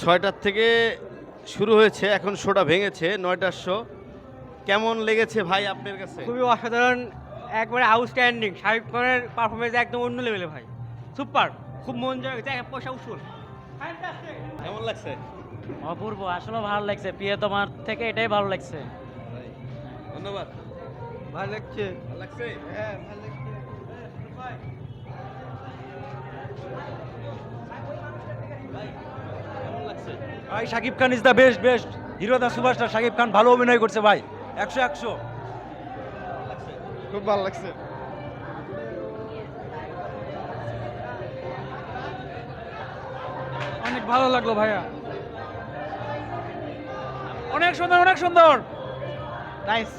ছয়টার থেকে শুরু হয়েছে, এখন শোটা ভেঙেছে, নয়টার শো। কেমন লেগেছে ভাই আপনার কাছে? খুবই অসাধারণ একবারে আউটস্ট্যান্ডিং শাহিদ খানের পারফরমেন্স একদম অন্য লেভেলে ভাই। সুপার খুব মন জয়। পয়সা উসুল। কেমন লাগছে? অপূর্ব। আসলে ভালো লাগছে। প্রিয় তোমার থেকে এটাই ভালো লাগছে। ধন্যবাদ। ভালো লাগছে। ভালো লাগছে? হ্যাঁ ভালো লাগছে। লাগছে? ভাই Shakib Khan is the best best hero the superstar. Shakib Khan ভালো অভিনয় করছে ভাই। একশো একশো। খুব ভালো লাগছে। অনেক ভালো লাগল ভাইয়া। অনেক সুন্দর অনেক সুন্দর। নাইস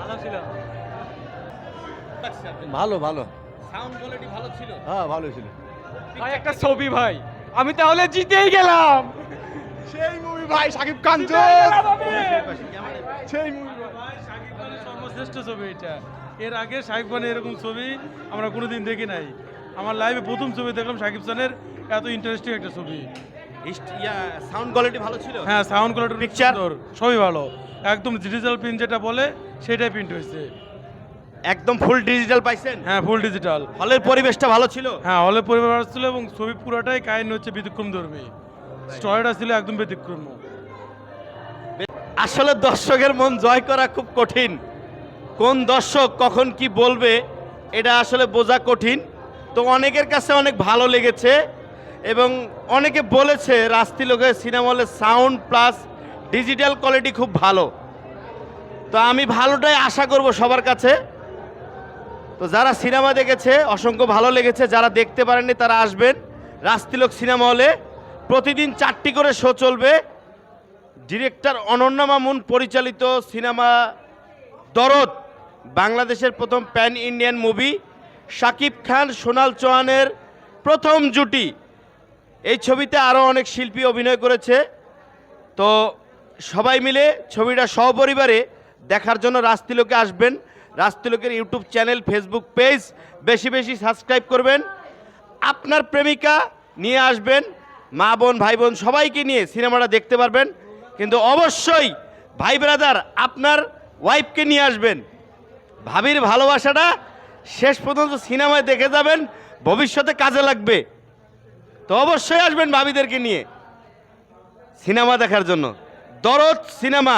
ভালো ছিল। ভালো ভালো। সাউন্ড কোয়ালিটি ভালো ছিল। হ্যাঁ ভালো ছিল। ভাই একটা ছবি ভাই। আমি তাহলে জিতেই গেলাম। সেই মুভি ভাই শাকিব খান সেই মুভি শাকিব সর্বশ্রেষ্ঠ ছবি এটা। এর আগে শাকিব খানের এরকম ছবি আমরা কোনোদিন দেখি নাই। আমার লাইভে প্রথম ছবি দেখলাম শাকিব খানের এত ইন্টারেস্টিং একটা ছবি। সাউন্ড কোয়ালিটি ভালো ছিল? হ্যাঁ সাউন্ড কোয়ালিটি? পিকচার সবই ভালো। একদম ডিজিটাল প্রিন্ট যেটা বলে সেটাই প্রিন্ট হয়েছে। একদম ফুল ডিজিটাল পাইছেন? হ্যাঁ ফুল ডিজিটাল হলের পরিবেশটা ভালো ছিল? হ্যাঁ হলে পরিবার ছিল এবং ছবি পুরোটাই কাহিনী হচ্ছে ব্যতিক্রম ধর্মী। স্টোরিটা ছিল একদম ব্যতিক্রম। আসলে দর্শকের মন জয় করা খুব কঠিন। কোন দর্শক কখন কি বলবে, এটা আসলে বোঝা কঠিন। তো অনেকের কাছে অনেক ভালো লেগেছে এবং অনেকে বলেছে রাস্তি লোকের সিনেমা হলে সাউন্ড প্লাস ডিজিটাল কোয়ালিটি খুব ভালো। তো আমি ভালোটাই আশা করব সবার কাছে। তো যারা সিনেমা দেখেছে, অসংখ্য ভালো লেগেছে, যারা দেখতে পারেননি তারা আসবেন রাস্তিলোক সিনেমা হলে। প্রতিদিন চারটি করে শো চলবে। ডিরেক্টর অনন্যা মামুন পরিচালিত সিনেমা দরদ। বাংলাদেশের প্রথম pan Indian movie, Shakib Khan, Sonal চৌহানের প্রথম জুটি। এই ছবিতে আরও অনেক শিল্পী অভিনয় করেছে। তো সবাই মিলে ছবিটা সপরিবারে দেখার জন্য রাস্তিলোকে আসবেন। রাস্তিলোকের ইউটিউব চ্যানেল, ফেসবুক পেজ, বেশি বেশি সাবস্ক্রাইব করবেন। আপনার প্রেমিকা নিয়ে আসবেন। মা বোন, ভাই বোন সবাইকে নিয়ে সিনেমাটা দেখতে পারবেন। কিন্তু অবশ্যই ভাই ব্রাদার, আপনার ওয়াইফকে নিয়ে আসবেন। ভাবির ভালোবাসাটা শেষ পর্যন্ত সিনেমায় দেখে যাবেন, ভবিষ্যতে কাজে লাগবে। তো অবশ্যই আসবেন ভাবিদেরকে নিয়ে সিনেমা দেখার জন্য। দরদ সিনেমা,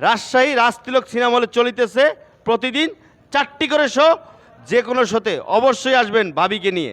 রাজশাহী রাজতিলক সিনেমা হলে চলিতেছে প্রতিদিন চারটি করে শো যে কোনো শোতে। অবশ্যই আসবেন ভাবিকে নিয়ে।